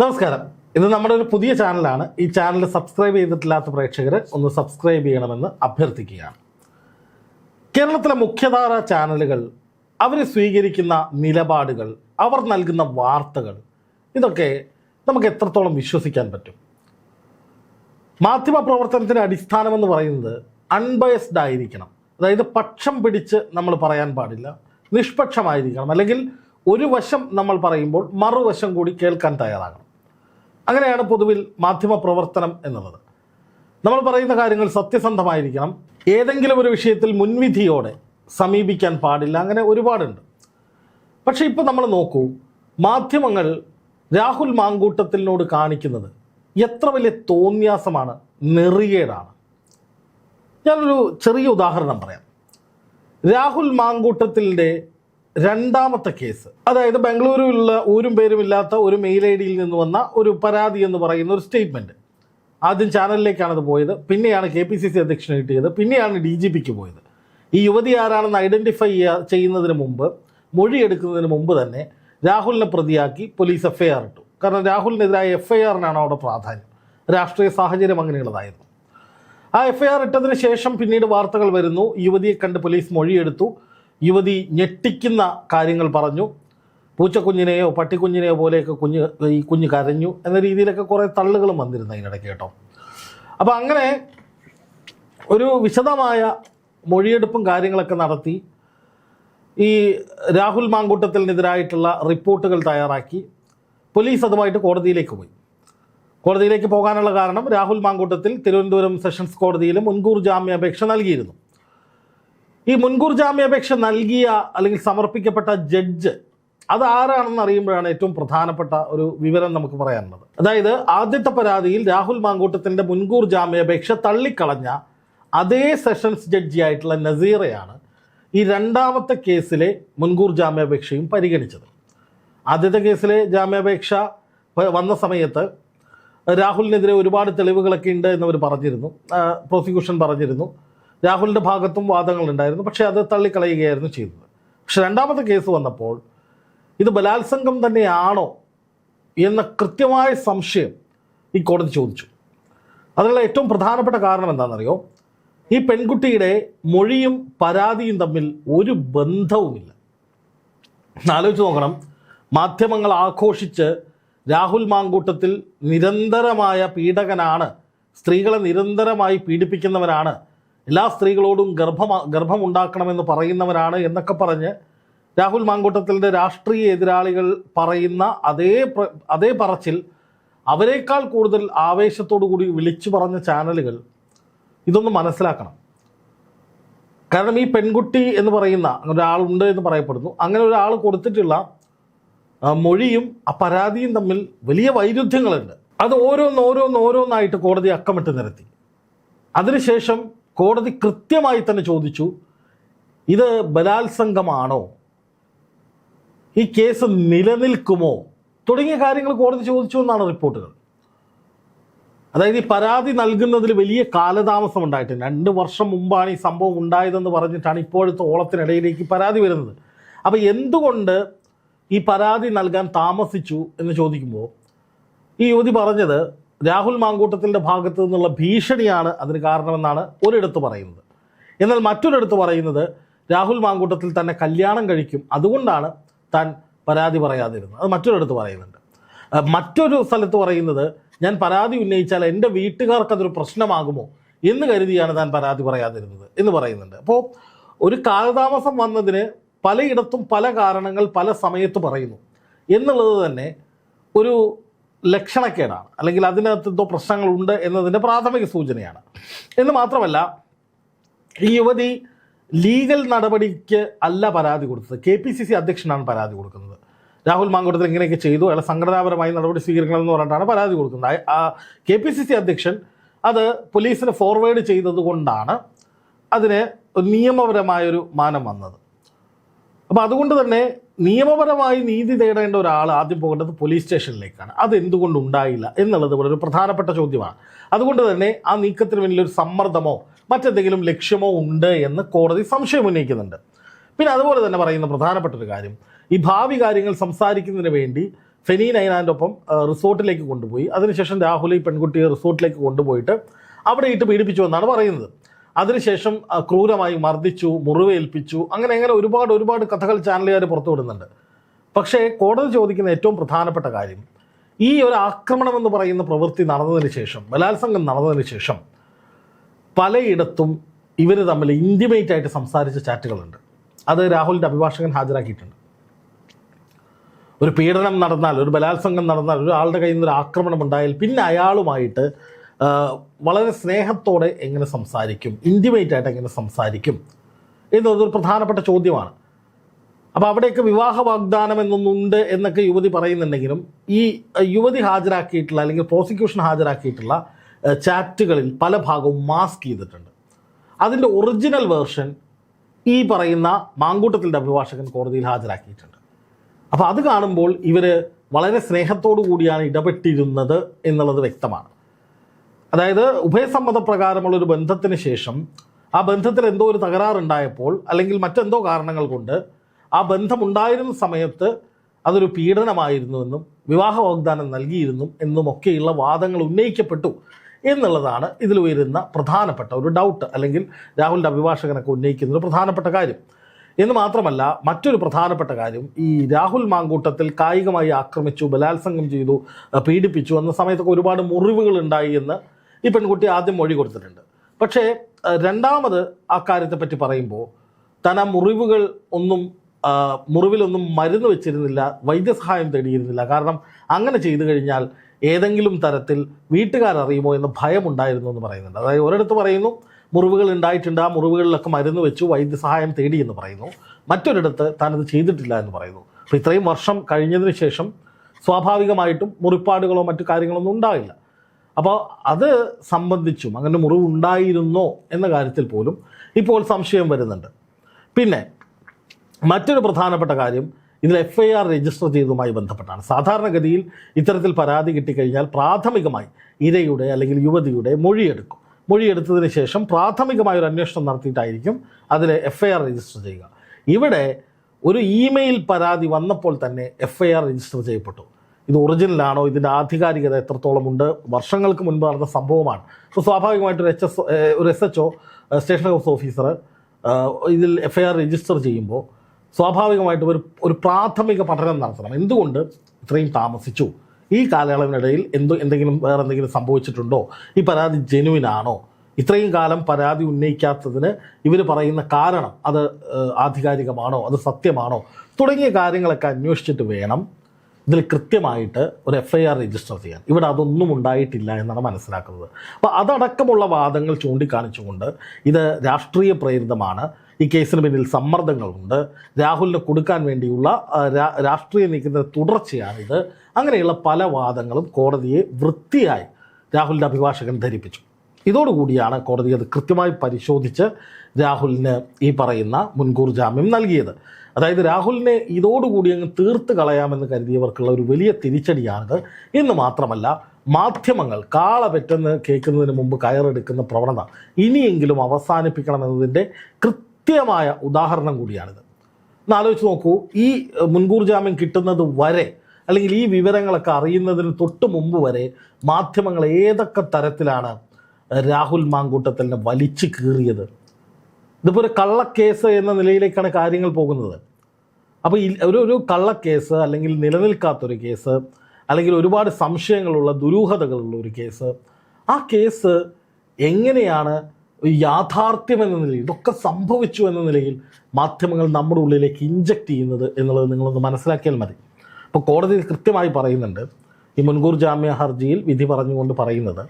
നമസ്കാരം. ഇത് നമ്മുടെ ഒരു പുതിയ ചാനലാണ്. ഈ ചാനൽ സബ്സ്ക്രൈബ് ചെയ്തിട്ടില്ലാത്ത പ്രേക്ഷകർ ഒന്ന് സബ്സ്ക്രൈബ് ചെയ്യണമെന്ന് അഭ്യർത്ഥിക്കുകയാണ്. കേരളത്തിലെ മുഖ്യധാര ചാനലുകൾ അവർ സ്വീകരിക്കുന്ന നിലപാടുകൾ അവർ നൽകുന്ന വാർത്തകൾ ഇതൊക്കെ നമുക്ക് എത്രത്തോളം വിശ്വസിക്കാൻ പറ്റും? മാധ്യമ പ്രവർത്തനത്തിന് അടിസ്ഥാനമെന്ന് പറയുന്നത് അൺബയസ്ഡ് ആയിരിക്കണം. അതായത് പക്ഷം പിടിച്ച് നമ്മൾ പറയാൻ പാടില്ല. നിഷ്പക്ഷമായിരിക്കണം. അല്ലെങ്കിൽ ഒരു വശം നമ്മൾ പറയുമ്പോൾ മറുവശം കൂടി കേൾക്കാൻ തയ്യാറാകണം. അങ്ങനെയാണ് പൊതുവിൽ മാധ്യമ പ്രവർത്തനം എന്നുള്ളത്. നമ്മൾ പറയുന്ന കാര്യങ്ങൾ സത്യസന്ധമായിരിക്കണം. ഏതെങ്കിലും ഒരു വിഷയത്തിൽ മുൻവിധിയോടെ സമീപിക്കാൻ പാടില്ല. അങ്ങനെ ഒരുപാടുണ്ട്. പക്ഷേ ഇപ്പോൾ നമ്മൾ നോക്കൂ മാധ്യമങ്ങൾ രാഹുൽ മാങ്കൂട്ടത്തിനോട് കാണിക്കുന്നത് എത്ര വലിയ തോന്യാസമാണ് നെറികേടാണ്. ഞാനൊരു ചെറിയ ഉദാഹരണം പറയാം. രാഹുൽ മാങ്കൂട്ടത്തിന്റെ രണ്ടാമത്തെ കേസ്. അതായത് ബംഗളൂരുവിലുള്ള ഊരും പേരും ഇല്ലാത്ത ഒരു മെയിൽ ഐ ഡിയിൽ നിന്ന് വന്ന ഒരു പരാതി എന്ന് പറയുന്ന ഒരു സ്റ്റേറ്റ്മെന്റ് ആദ്യം ചാനലിലേക്കാണ് അത് പോയത്. പിന്നെയാണ് കെ പി സി സി അധ്യക്ഷന് കിട്ടിയത്. പിന്നെയാണ് ഡി ജി പിക്ക് പോയത്. ഈ യുവതി ആരാണെന്ന് ഐഡന്റിഫൈ ചെയ്യുന്നതിന് മുമ്പ് മൊഴിയെടുക്കുന്നതിന് മുമ്പ് തന്നെ രാഹുലിനെ പ്രതിയാക്കി പോലീസ് എഫ് ഐ ആർ ഇട്ടു. കാരണം രാഹുലിനെതിരായ എഫ് ഐ ആറിനാണ് അവിടെ പ്രാധാന്യം. രാഷ്ട്രീയ സാഹചര്യം അങ്ങനെയുള്ളതായിരുന്നു. ആ എഫ് ഐ ആർ ഇട്ടതിന് ശേഷം പിന്നീട് വാർത്തകൾ വരുന്നു. യുവതിയെ കണ്ട് പോലീസ് മൊഴിയെടുത്തു. യുവതി ഞെട്ടിക്കുന്ന കാര്യങ്ങൾ പറഞ്ഞു. പൂച്ചക്കുഞ്ഞിനെയോ പട്ടിക്കുഞ്ഞിനെയോ പോലെയൊക്കെ കുഞ്ഞ് ഈ കുഞ്ഞ് കരഞ്ഞു എന്ന രീതിയിലൊക്കെ കുറേ തള്ളുകളും വന്നിരുന്നു അതിനിടയ്ക്ക് കേട്ടോ. അപ്പോൾ അങ്ങനെ ഒരു വിശദമായ മൊഴിയെടുപ്പും കാര്യങ്ങളൊക്കെ നടത്തി ഈ രാഹുൽ മാങ്കൂട്ടത്തിനെതിരായിട്ടുള്ള റിപ്പോർട്ടുകൾ തയ്യാറാക്കി. പോലീസ് അതുമായിട്ട് കോടതിയിലേക്ക് പോയി. കോടതിയിലേക്ക് പോകാനുള്ള കാരണം രാഹുൽ മാങ്കൂട്ടത്തിൽ തിരുവനന്തപുരം സെഷൻസ് കോടതിയിൽ മുൻകൂർ ജാമ്യാപേക്ഷ നൽകിയിരുന്നു. ഈ മുൻകൂർ ജാമ്യാപേക്ഷ നൽകിയ അല്ലെങ്കിൽ സമർപ്പിക്കപ്പെട്ട ജഡ്ജ് അത് ആരാണെന്ന് അറിയുമ്പോഴാണ് ഏറ്റവും പ്രധാനപ്പെട്ട ഒരു വിവരം നമുക്ക് പറയാനുള്ളത്. അതായത് ആദ്യത്തെ പരാതിയിൽ രാഹുൽ മാങ്കൂട്ടത്തിന്റെ മുൻകൂർ ജാമ്യാപേക്ഷ തള്ളിക്കളഞ്ഞ അതേ സെഷൻസ് ജഡ്ജിയായിട്ടുള്ള നസീറയാണ് ഈ രണ്ടാമത്തെ കേസിലെ മുൻകൂർ ജാമ്യാപേക്ഷയും പരിഗണിച്ചത്. ആദ്യത്തെ കേസിലെ ജാമ്യാപേക്ഷ വന്ന സമയത്ത് രാഹുലിനെതിരെ ഒരുപാട് തെളിവുകളൊക്കെ ഉണ്ട് എന്നവർ പറഞ്ഞിരുന്നു. പ്രോസിക്യൂഷൻ പറഞ്ഞിരുന്നു. രാഹുലിന്റെ ഭാഗത്തും വാദങ്ങളുണ്ടായിരുന്നു. പക്ഷേ അത് തള്ളിക്കളയുകയായിരുന്നു ചെയ്തത്. പക്ഷെ രണ്ടാമത്തെ കേസ് വന്നപ്പോൾ ഇത് ബലാത്സംഗം തന്നെയാണോ എന്ന കൃത്യമായ സംശയം ഈ കോടതി ചോദിച്ചു. അതിനുള്ള ഏറ്റവും പ്രധാനപ്പെട്ട കാരണം എന്താണെന്നറിയോ? ഈ പെൺകുട്ടിയുടെ മൊഴിയും പരാതിയും തമ്മിൽ ഒരു ബന്ധവുമില്ല. ആലോചിച്ച് നോക്കണം. മാധ്യമങ്ങൾ ആഘോഷിച്ച് രാഹുൽ മാങ്കൂട്ടത്തിൽ നിരന്തരമായ പീഡകനാണ് സ്ത്രീകളെ നിരന്തരമായി പീഡിപ്പിക്കുന്നവരാണ് എല്ലാ സ്ത്രീകളോടും ഗർഭം ഗർഭമുണ്ടാക്കണമെന്ന് പറയുന്നവരാണ് എന്നൊക്കെ പറഞ്ഞ് രാഹുൽ മാങ്കൂട്ടത്തിന്റെ രാഷ്ട്രീയ എതിരാളികൾ പറയുന്ന അതേ അതേ പറച്ചിൽ അവരെക്കാൾ കൂടുതൽ ആവേശത്തോടു കൂടി വിളിച്ചു പറഞ്ഞ ചാനലുകൾ ഇതൊന്ന് മനസ്സിലാക്കണം. കാരണം ഈ പെൺകുട്ടി എന്ന് പറയുന്ന ഒരാളുണ്ട് എന്ന് പറയപ്പെടുന്നു. അങ്ങനെ ഒരാൾ കൊടുത്തിട്ടുള്ള മൊഴിയും ആ പരാതിയും തമ്മിൽ വലിയ വൈരുദ്ധ്യങ്ങളുണ്ട്. അത് ഓരോന്ന് ഓരോന്ന് ഓരോന്നായിട്ട് കോടതി അക്കമിട്ട് നിരത്തി. അതിനുശേഷം കോടതി കൃത്യമായി തന്നെ ചോദിച്ചു ഇത് ബലാത്സംഗമാണോ? ഈ കേസ് നിലനിൽക്കുമോ? തുടങ്ങിയ കാര്യങ്ങൾ കോടതി ചോദിച്ചു എന്നാണ് റിപ്പോർട്ടുകൾ. അതായത് ഈ പരാതി നൽകുന്നതിൽ വലിയ കാലതാമസം ഉണ്ടായിട്ടുണ്ട്. രണ്ട് വർഷം മുമ്പാണ് ഈ സംഭവം ഉണ്ടായതെന്ന് പറഞ്ഞിട്ടാണ് ഇപ്പോഴത്തെ ഓളത്തിനിടയിലേക്ക് പരാതി വരുന്നത്. അപ്പോൾ എന്തുകൊണ്ട് ഈ പരാതി നൽകാൻ താമസിച്ചു എന്ന് ചോദിക്കുമ്പോൾ ഈ യുവതി പറഞ്ഞത് രാഹുൽ മാങ്കൂട്ടത്തിന്റെ ഭാഗത്തു നിന്നുള്ള ഭീഷണിയാണ് അതിന് കാരണമെന്നാണ് ഒരിടത്ത് പറയുന്നത്. എന്നാൽ മറ്റൊരിടത്ത് പറയുന്നത് രാഹുൽ മാങ്കൂട്ടത്തിൽ തന്നെ കല്യാണം കഴിക്കും അതുകൊണ്ടാണ് താൻ പരാതി പറയാതിരുന്നത്. അത് മറ്റൊരിടത്ത് പറയുന്നുണ്ട്. മറ്റൊരു സ്ഥലത്ത് പറയുന്നത് ഞാൻ പരാതി ഉന്നയിച്ചാൽ എന്റെ വീട്ടുകാർക്ക് അതൊരു പ്രശ്നമാകുമോ എന്ന് കരുതിയാണ് താൻ പരാതി പറയാതിരുന്നത് എന്ന് പറയുന്നുണ്ട്. അപ്പോൾ ഒരു കാലതാമസം വന്നതിന് പലയിടത്തും പല കാരണങ്ങൾ പല സമയത്ത് പറയുന്നു. എന്നുള്ളത് തന്നെ ഒരു ലക്ഷണക്കേടാണ്. അല്ലെങ്കിൽ അതിനകത്ത് എന്തോ പ്രശ്നങ്ങളുണ്ട് എന്നതിന്റെ പ്രാഥമിക സൂചനയാണ്. എന്ന് മാത്രമല്ല ഈ യുവതി ലീഗൽ നടപടിക്ക് അല്ല പരാതി കൊടുത്തത്. കെ പി സി സി അധ്യക്ഷനാണ് പരാതി കൊടുക്കുന്നത്. രാഹുൽ മാങ്കൂട്ടത്തിൽ ഇങ്ങനെയൊക്കെ ചെയ്തു. അയാൾ സംഘടനാപരമായി നടപടി സ്വീകരിക്കണമെന്ന് പറഞ്ഞിട്ടാണ് പരാതി കൊടുക്കുന്നത്. കെ പി സി സി അധ്യക്ഷൻ അത് പോലീസിന് ഫോർവേഡ് ചെയ്തത് കൊണ്ടാണ് അതിന് നിയമപരമായൊരു മാനം വന്നത്. അപ്പോൾ അതുകൊണ്ട് തന്നെ നിയമപരമായി നീതി തേടേണ്ട ഒരാൾ ആദ്യം പോകേണ്ടത് പോലീസ് സ്റ്റേഷനിലേക്കാണ് അത് എന്തുകൊണ്ട് ഉണ്ടായില്ല എന്നുള്ളത് ഇവിടെ ഒരു പ്രധാനപ്പെട്ട ചോദ്യമാണ്. അതുകൊണ്ട് തന്നെ ആ നീക്കത്തിന് പിന്നിൽ ഒരു സമ്മർദ്ദമോ മറ്റെന്തെങ്കിലും ലക്ഷ്യമോ ഉണ്ട് എന്ന് കോടതി സംശയം ഉന്നയിക്കുന്നുണ്ട്. പിന്നെ അതുപോലെ തന്നെ പറയുന്ന പ്രധാനപ്പെട്ട ഒരു കാര്യം. ഈ ഭാവി കാര്യങ്ങൾ സംസാരിക്കുന്നതിന് വേണ്ടി ഫെനി നൈനാന്റെ ഒപ്പം റിസോർട്ടിലേക്ക് കൊണ്ടുപോയി. അതിനുശേഷം രാഹുൽ ഈ പെൺകുട്ടിയെ റിസോർട്ടിലേക്ക് കൊണ്ടുപോയിട്ട് അവിടെ ഇട്ട് പീഡിപ്പിച്ചു എന്നാണ് പറയുന്നത്. അതിനുശേഷം ക്രൂരമായി മർദ്ദിച്ചു മുറിവേൽപ്പിച്ചു അങ്ങനെ അങ്ങനെ ഒരുപാട് ഒരുപാട് കഥകൾ ചാനലുകാർ പുറത്തുവിടുന്നുണ്ട്. പക്ഷേ കോടതി ചോദിക്കുന്ന ഏറ്റവും പ്രധാനപ്പെട്ട കാര്യം ഈ ഒരു ആക്രമണം എന്ന് പറയുന്ന പ്രവൃത്തി നടന്നതിന് ശേഷം ബലാത്സംഗം നടന്നതിന് ശേഷം പലയിടത്തും ഇവർ തമ്മിൽ ഇന്റിമേറ്റ് ആയിട്ട് സംസാരിച്ച ചാറ്റുകളുണ്ട്. അത് രാഹുലിന്റെ അഭിഭാഷകൻ ഹാജരാക്കിയിട്ടുണ്ട്. ഒരു പീഡനം നടന്നാൽ ഒരു ബലാത്സംഗം നടന്നാൽ ഒരാളുടെ കയ്യിൽ നിന്ന് ഒരു ആക്രമണം ഉണ്ടായാൽ പിന്നെ അയാളുമായിട്ട് വളരെ സ്നേഹത്തോടെ എങ്ങനെ സംസാരിക്കും? ഇന്റിമേറ്റ് ആയിട്ട് എങ്ങനെ സംസാരിക്കും? എന്നതൊരു പ്രധാനപ്പെട്ട ചോദ്യമാണ്. അപ്പോൾ അവിടെയൊക്കെ വിവാഹ വാഗ്ദാനം എന്നൊന്നുണ്ട് എന്നൊക്കെ യുവതി പറയുന്നുണ്ടെങ്കിലും ഈ യുവതി ഹാജരാക്കിയിട്ടുള്ള അല്ലെങ്കിൽ പ്രോസിക്യൂഷൻ ഹാജരാക്കിയിട്ടുള്ള ചാറ്റുകളിൽ പല ഭാഗവും മാസ്ക് ചെയ്തിട്ടുണ്ട്. അതിന്റെ ഒറിജിനൽ വേർഷൻ ഈ പറയുന്ന മാങ്കൂട്ടത്തിന്റെ അഭിഭാഷകൻ കോടതിയിൽ ഹാജരാക്കിയിട്ടുണ്ട്. അപ്പോൾ അത് കാണുമ്പോൾ ഇവർ വളരെ സ്നേഹത്തോടു കൂടിയാണ് ഇടപെട്ടിരുന്നത് എന്നുള്ളത് വ്യക്തമാണ്. അതായത് ഉഭയസമ്മത പ്രകാരമുള്ള ഒരു ബന്ധത്തിന് ശേഷം ആ ബന്ധത്തിൽ എന്തോ ഒരു തകരാറുണ്ടായപ്പോൾ അല്ലെങ്കിൽ മറ്റെന്തോ കാരണങ്ങൾ കൊണ്ട് ആ ബന്ധമുണ്ടായിരുന്ന സമയത്ത് അതൊരു പീഡനമായിരുന്നുവെന്നും വിവാഹ വാഗ്ദാനം നൽകിയിരുന്നു എന്നുമൊക്കെയുള്ള വാദങ്ങൾ ഉന്നയിക്കപ്പെട്ടു എന്നുള്ളതാണ് ഇതിൽ ഉയരുന്ന പ്രധാനപ്പെട്ട ഒരു ഡൗട്ട് അല്ലെങ്കിൽ രാഹുലിന്റെ അഭിഭാഷകനൊക്കെ ഉന്നയിക്കുന്ന ഒരു പ്രധാനപ്പെട്ട കാര്യം. എന്ന് മാത്രമല്ല മറ്റൊരു പ്രധാനപ്പെട്ട കാര്യം ഈ രാഹുൽ മാങ്കൂട്ടത്തിൽ കായികമായി ആക്രമിച്ചു ബലാത്സംഗം ചെയ്തു പീഡിപ്പിച്ചു എന്ന സമയത്തൊക്കെ ഒരുപാട് മുറിവുകൾ ഉണ്ടായി എന്ന് ഈ പെൺകുട്ടി ആദ്യം മൊഴി കൊടുത്തിട്ടുണ്ട്. പക്ഷേ രണ്ടാമത് ആ കാര്യത്തെപ്പറ്റി പറയുമ്പോൾ ആ മുറിവുകൾ ഒന്നും മുറിവിലൊന്നും മരുന്ന് വെച്ചിരുന്നില്ല വൈദ്യസഹായം തേടിയിരുന്നില്ല. കാരണം അങ്ങനെ ചെയ്തു കഴിഞ്ഞാൽ ഏതെങ്കിലും തരത്തിൽ വീട്ടുകാരറിയുമോ എന്ന ഭയമുണ്ടായിരുന്നു എന്ന് പറയുന്നുണ്ട്. അതായത് ഒരിടത്ത് പറയുന്നു മുറിവുകൾ ഉണ്ടായിട്ടുണ്ട് ആ മുറിവുകളിലൊക്കെ മരുന്ന് വെച്ചു വൈദ്യസഹായം തേടി എന്ന് പറയുന്നു. മറ്റൊരിടത്ത് താനത് ചെയ്തിട്ടില്ല എന്ന് പറയുന്നു. അപ്പോൾ ഇത്രയും വർഷം കഴിഞ്ഞതിന് ശേഷം സ്വാഭാവികമായിട്ടും മുറിപ്പാടുകളോ മറ്റു കാര്യങ്ങളൊന്നും ഉണ്ടാവില്ല. അപ്പോൾ അത് സംബന്ധിച്ചും അങ്ങനെ മുറിവ് ഉണ്ടായിരുന്നോ എന്ന കാര്യത്തിൽ പോലും ഇപ്പോൾ സംശയം വരുന്നുണ്ട്. പിന്നെ മറ്റൊരു പ്രധാനപ്പെട്ട കാര്യം ഇതിൽ എഫ് ഐ ആർ രജിസ്റ്റർ ചെയ്തതുമായി ബന്ധപ്പെട്ടാണ്. സാധാരണഗതിയിൽ ഇത്തരത്തിൽ പരാതി കിട്ടിക്കഴിഞ്ഞാൽ പ്രാഥമികമായി ഇരയുടെ അല്ലെങ്കിൽ യുവതിയുടെ മൊഴിയെടുക്കും. മൊഴിയെടുത്തതിന് ശേഷം പ്രാഥമികമായ ഒരു അന്വേഷണം നടത്തിയിട്ടായിരിക്കും അതിൽ എഫ് ഐ ആർ രജിസ്റ്റർ ചെയ്യുക. ഇവിടെ ഒരു ഇമെയിൽ പരാതി വന്നപ്പോൾ തന്നെ എഫ് ഐ ആർ രജിസ്റ്റർ ചെയ്യപ്പെട്ടു. ഇത് ഒറിജിനലാണോ? ഇതിന്റെ ആധികാരികത എത്രത്തോളമുണ്ട് വർഷങ്ങൾക്ക് മുൻപ് നടന്ന സംഭവമാണ്. അപ്പോൾ സ്വാഭാവികമായിട്ട് ഒരു എച്ച് എസ് ഒരു S H O station house officer ഇതിൽ എഫ് ഐ ആർ രജിസ്റ്റർ ചെയ്യുമ്പോൾ സ്വാഭാവികമായിട്ടും ഒരു ഒരു പ്രാഥമിക പഠനം നടത്തണം. എന്തുകൊണ്ട്? ഇത്രയും താമസിച്ചു. ഈ കാലയളവിനിടയിൽ എന്ത് എന്തെങ്കിലും വേറെ എന്തെങ്കിലും സംഭവിച്ചിട്ടുണ്ടോ? ഈ പരാതി ജെനുവിൻ ആണോ? ഇത്രയും കാലം പരാതി ഉന്നയിക്കാത്തതിന് ഇവർ പറയുന്ന കാരണം അത് ആധികാരികമാണോ? അത് സത്യമാണോ? തുടങ്ങിയ കാര്യങ്ങളൊക്കെ അന്വേഷിച്ചിട്ട് വേണം. ഇതിൽ കൃത്യമായിട്ട് ഒരു എഫ് ഐ ആർ രജിസ്റ്റർ ചെയ്യാൻ. ഇവിടെ അതൊന്നും ഉണ്ടായിട്ടില്ല എന്നാണ് മനസ്സിലാക്കുന്നത്. അപ്പോൾ അതടക്കമുള്ള വാദങ്ങൾ ചൂണ്ടിക്കാണിച്ചുകൊണ്ട് ഇത് രാഷ്ട്രീയ പ്രേരിതമാണ്. ഈ കേസിന് പിന്നിൽ സമ്മർദ്ദങ്ങളുണ്ട്. രാഹുലിന് കൊടുക്കാൻ വേണ്ടിയുള്ള രാഷ്ട്രീയ നീക്കത്തിന്റെ തുടർച്ചയാണിത് അങ്ങനെയുള്ള പല വാദങ്ങളും കോടതിയെ വൃത്തിയായി രാഹുലിന്റെ അഭിഭാഷകൻ ധരിപ്പിച്ചു. ഇതോടുകൂടിയാണ് കോടതി അത് കൃത്യമായി പരിശോധിച്ച് രാഹുലിന് ഈ പറയുന്ന മുൻകൂർ ജാമ്യം നൽകിയത്. അതായത് രാഹുലിനെ ഇതോടുകൂടി അങ്ങ് തീർത്ത് കളയാമെന്ന് കരുതിയവർക്കുള്ള ഒരു വലിയ തിരിച്ചടിയാണിത്. എന്ന് മാത്രമല്ല മാധ്യമങ്ങൾ കാള പെറ്റെന്ന് കേൾക്കുന്നതിന് മുമ്പ് കയറെടുക്കുന്ന പ്രവണത ഇനിയെങ്കിലും അവസാനിപ്പിക്കണമെന്നതിന്റെ കൃത്യമായ ഉദാഹരണം കൂടിയാണിത്. ഒന്ന് ആലോചിച്ച് നോക്കൂ ഈ മുൻകൂർ ജാമ്യം കിട്ടുന്നത് വരെ അല്ലെങ്കിൽ ഈ വിവരങ്ങളൊക്കെ അറിയുന്നതിന് തൊട്ട് മുമ്പ് വരെ മാധ്യമങ്ങൾ ഏതൊക്കെ തരത്തിലാണ് രാഹുൽ മാങ്കൂട്ടത്തിനെ വലിച്ചു കീറിയത്? ഇതിപ്പോൾ ഒരു കള്ളക്കേസ് എന്ന നിലയിലേക്കാണ് കാര്യങ്ങൾ പോകുന്നത്. അപ്പോൾ ഒരു ഒരു കള്ളക്കേസ് അല്ലെങ്കിൽ നിലനിൽക്കാത്തൊരു കേസ് അല്ലെങ്കിൽ ഒരുപാട് സംശയങ്ങളുള്ള ദുരൂഹതകളുള്ള ഒരു കേസ് ആ കേസ് എങ്ങനെയാണ് യാഥാർത്ഥ്യം എന്ന നിലയിൽ ഇതൊക്കെ സംഭവിച്ചു എന്ന നിലയിൽ മാധ്യമങ്ങൾ നമ്മുടെ ഉള്ളിലേക്ക് ഇഞ്ചക്ട് ചെയ്യുന്നത് എന്നുള്ളത് നിങ്ങളൊന്ന് മനസ്സിലാക്കിയാൽ മതി. അപ്പോൾ കോടതി കൃത്യമായി പറയുന്നുണ്ട്. ഈ മുൻകൂർ ജാമ്യ ഹർജിയിൽ വിധി പറഞ്ഞുകൊണ്ട് പറയുന്നത്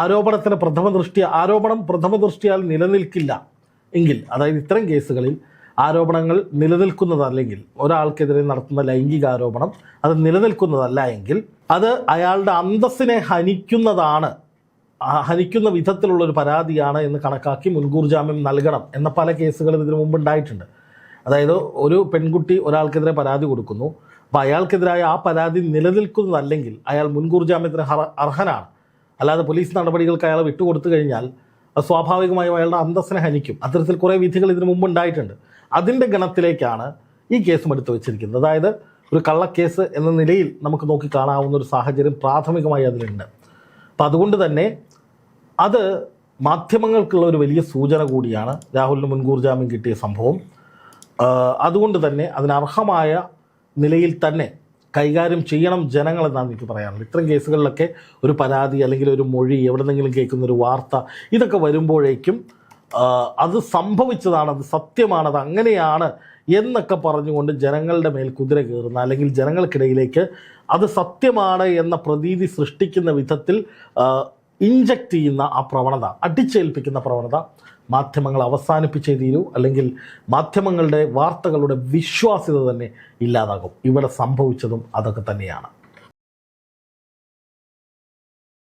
ആരോപണത്തിന് പ്രഥമ ദൃഷ്ടി ആരോപണം പ്രഥമ ദൃഷ്ടിയാൽ നിലനിൽക്കില്ല. എങ്കിൽ അതായത് ഇത്തരം കേസുകളിൽ ആരോപണങ്ങൾ നിലനിൽക്കുന്നതല്ലെങ്കിൽ ഒരാൾക്കെതിരെ നടത്തുന്ന ലൈംഗിക ആരോപണം അത് നിലനിൽക്കുന്നതല്ല എങ്കിൽ അത് അയാളുടെ അന്തസ്സിനെ ഹനിക്കുന്നതാണ് ഹനിക്കുന്ന വിധത്തിലുള്ളൊരു പരാതിയാണ് എന്ന് കണക്കാക്കി മുൻകൂർ ജാമ്യം നൽകണം എന്ന പല കേസുകളും ഇതിനു മുമ്പ് ഉണ്ടായിട്ടുണ്ട്. അതായത് ഒരു പെൺകുട്ടി ഒരാൾക്കെതിരെ പരാതി കൊടുക്കുന്നു അപ്പോൾ അയാൾക്കെതിരായ ആ പരാതി നിലനിൽക്കുന്നതല്ലെങ്കിൽ അയാൾ മുൻകൂർ ജാമ്യത്തിന് അർഹനാണ്. അല്ലാതെ പോലീസ് നടപടികൾക്ക് അയാൾ വിട്ടുകൊടുത്തു കഴിഞ്ഞാൽ അത് സ്വാഭാവികമായും അയാളുടെ അന്തസ്സിനെ ഹനിക്കും. അത്തരത്തിൽ കുറേ വിധികൾ ഇതിനു മുമ്പ് ഉണ്ടായിട്ടുണ്ട്. അതിന്റെ ഗണത്തിലേക്കാണ് ഈ കേസും എടുത്തു വെച്ചിരിക്കുന്നത്. അതായത് ഒരു കള്ളക്കേസ് എന്ന നിലയിൽ നമുക്ക് നോക്കി കാണാവുന്ന ഒരു സാഹചര്യം പ്രാഥമികമായി അതിലുണ്ട്. അപ്പം അതുകൊണ്ട് തന്നെ അത് മാധ്യമങ്ങൾക്കുള്ള ഒരു വലിയ സൂചന കൂടിയാണ് രാഹുലിന് മുൻകൂർ ജാമ്യം കിട്ടിയ സംഭവം. അതുകൊണ്ട് തന്നെ അതിനർഹമായ നിലയിൽ തന്നെ കൈകാര്യം ചെയ്യണം ജനങ്ങളെന്നാണ് എനിക്ക് പറയാനുള്ളത്. ഇത്തരം കേസുകളിലൊക്കെ ഒരു പരാതി അല്ലെങ്കിൽ ഒരു മൊഴി എവിടെന്നെങ്കിലും കേൾക്കുന്ന ഒരു വാർത്ത ഇതൊക്കെ വരുമ്പോഴേക്കും അത് സംഭവിച്ചതാണ് അത് സത്യമാണ് അത് അങ്ങനെയാണ് എന്നൊക്കെ പറഞ്ഞുകൊണ്ട് ജനങ്ങളുടെ മേൽ കുതിര കയറുന്ന അല്ലെങ്കിൽ ജനങ്ങൾക്കിടയിലേക്ക് അത് സത്യമാണ് എന്ന പ്രതീതി സൃഷ്ടിക്കുന്ന വിധത്തിൽ ഇഞ്ചക്ട് ചെയ്യുന്ന ആ പ്രവണത അടിച്ചേൽപ്പിക്കുന്ന പ്രവണത മാധ്യമങ്ങൾ അവസാനിപ്പിച്ചേ തീരൂ. അല്ലെങ്കിൽ മാധ്യമങ്ങളുടെ വാർത്തകളുടെ വിശ്വാസ്യത തന്നെ ഇല്ലാതാകും. ഇവിടെ സംഭവിച്ചതും അതൊക്കെ തന്നെയാണ്.